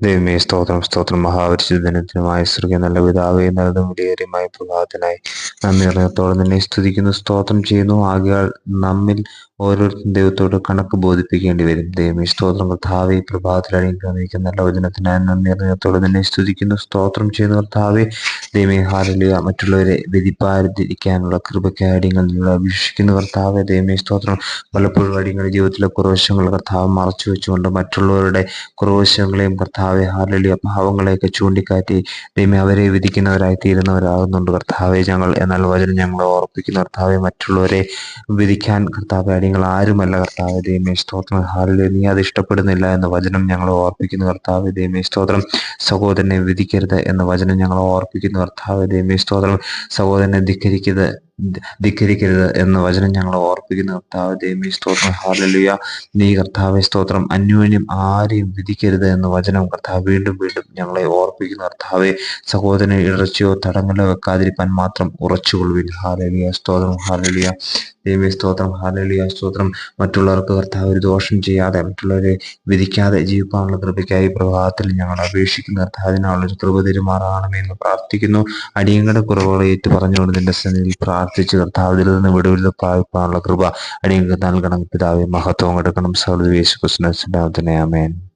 ദൈവമേ സ്തോത്രം സ്തോത്രം. മഹാപരിശുദ്ധനത്തിനുമായ സ്ത്രീ നല്ല പിതാവേ നല്ലതും വിലയേറിയമായ പ്രഭാതത്തിനായി നന്ദി അറിയത്തോടെ നിന്നെ സ്തുതിക്കുന്നു സ്തോത്രം ചെയ്യുന്നു. ആകയാൽ നമ്മിൽ ഓരോരുത്തരും ദൈവത്തോട് കണക്ക് ബോധിപ്പിക്കേണ്ടി വരും. ദൈവമേ സ്തോത്രം. കർത്താവെ പ്രഭാതത്തിൽ അണിയിക്കുന്ന നല്ല വചനത്തിനായി നന്ദി അറിയത്തോടെ നിന്നെ സ്തുതിക്കുന്നു സ്തോത്രം ചെയ്യുന്നു കർത്താവെ. ദൈവമേ ഹാരലിയ മറ്റുള്ളവരെ വ്യതിപ്പാരിക്കാനുള്ള കൃപക്കാര്യങ്ങൾ നിങ്ങൾ കർത്താവെ. ദൈവമേ സ്തോത്രം. പലപ്പോഴും അടിയങ്ങളുടെ ജീവിതത്തിലെ കുറവശങ്ങൾ കർത്താവ് മറച്ചു വെച്ചുകൊണ്ട് മറ്റുള്ളവരുടെ കുറവശങ്ങളെയും കർത്താവെ ഹാരലിയ പാവങ്ങളെയൊക്കെ ചൂണ്ടിക്കാറ്റി ദൈവമേ അവരെ വിധിക്കുന്നവരായി തീരുന്നവരാകുന്നുണ്ട് കർത്താവെ ഞങ്ങൾ എന്നാൽ വചനം ഞങ്ങളെ ഓർപ്പിക്കുന്ന. കർത്താവെ മറ്റുള്ളവരെ വിധിക്കാൻ കർത്താവെ അടിയങ്ങൾ ആരുമല്ല കർത്താവെ. ദൈവമേ സ്തോത്രം. ഹാലലിയ നീ അത് ഇഷ്ടപ്പെടുന്നില്ല എന്ന വചനം ഞങ്ങളെ ഓർപ്പിക്കുന്ന കർത്താവെ. ദൈവമേ സ്തോത്രം. സഹോദരനെ വിധിക്കരുത് എന്ന വചനം ഞങ്ങളെ ഓർപ്പിക്കുന്ന കർത്താവെ. ദൈവമേ സ്തോത്രം. സഹോദരനെ ധിക്കരിക്കരുത് ധിക്കരിക്കരുത് എന്ന വചനം ഞങ്ങൾ ഓർപ്പിക്കുന്ന. കർത്താവ് ദൈവമേ സ്തോത്രം. ഹാലലുയ നീ കർത്താവെ സ്തോത്രം. അന്യോന്യം ആരെയും വിധിക്കരുത് എന്ന വചനം കർത്താവ് വീണ്ടും വീണ്ടും ഞങ്ങളെ ഓർപ്പിക്കുന്ന. കർത്താവെ സഹോദരനെ ഇറച്ചിയോ തടങ്ങളോ വെക്കാതിരിക്കാൻ മാത്രം ഉറച്ചുകൊള്ളുവിൻ. ഹാലലിയ സ്തോത്രം. ഹാലലിയ ദൈവമേ സ്തോത്രം. ഹാലലിയ സ്തോത്രം. മറ്റുള്ളവർക്ക് കർത്താവ് ഒരു ദോഷം ചെയ്യാതെ മറ്റുള്ളവരെ വിധിക്കാതെ ജീവിക്കാനുള്ള കൃപയ്ക്കായി പ്രഭാതത്തിൽ ഞങ്ങൾ അപേക്ഷിക്കുന്ന. കർത്താവിനുള്ള ഒരു കൃപ തെരുമാറാകണമെന്ന് പ്രാർത്ഥിക്കുന്നു. അടിയങ്ങളുടെ കുറവുകൾ ഏറ്റു പറഞ്ഞുകൊണ്ട് നിന്റെ സന്നിധിയിൽ പ്രാർത്ഥിച്ച് കർത്താവിൽ നിന്ന് വിടുവിൽ പ്രാപിക്കാനുള്ള കൃപ അടിയങ്ങൾക്ക് നൽകണം. പിതാവെ മഹത്വം കൊടുക്കണം. സൗദ് യേശു കൃഷ്ണ ആമേൻ.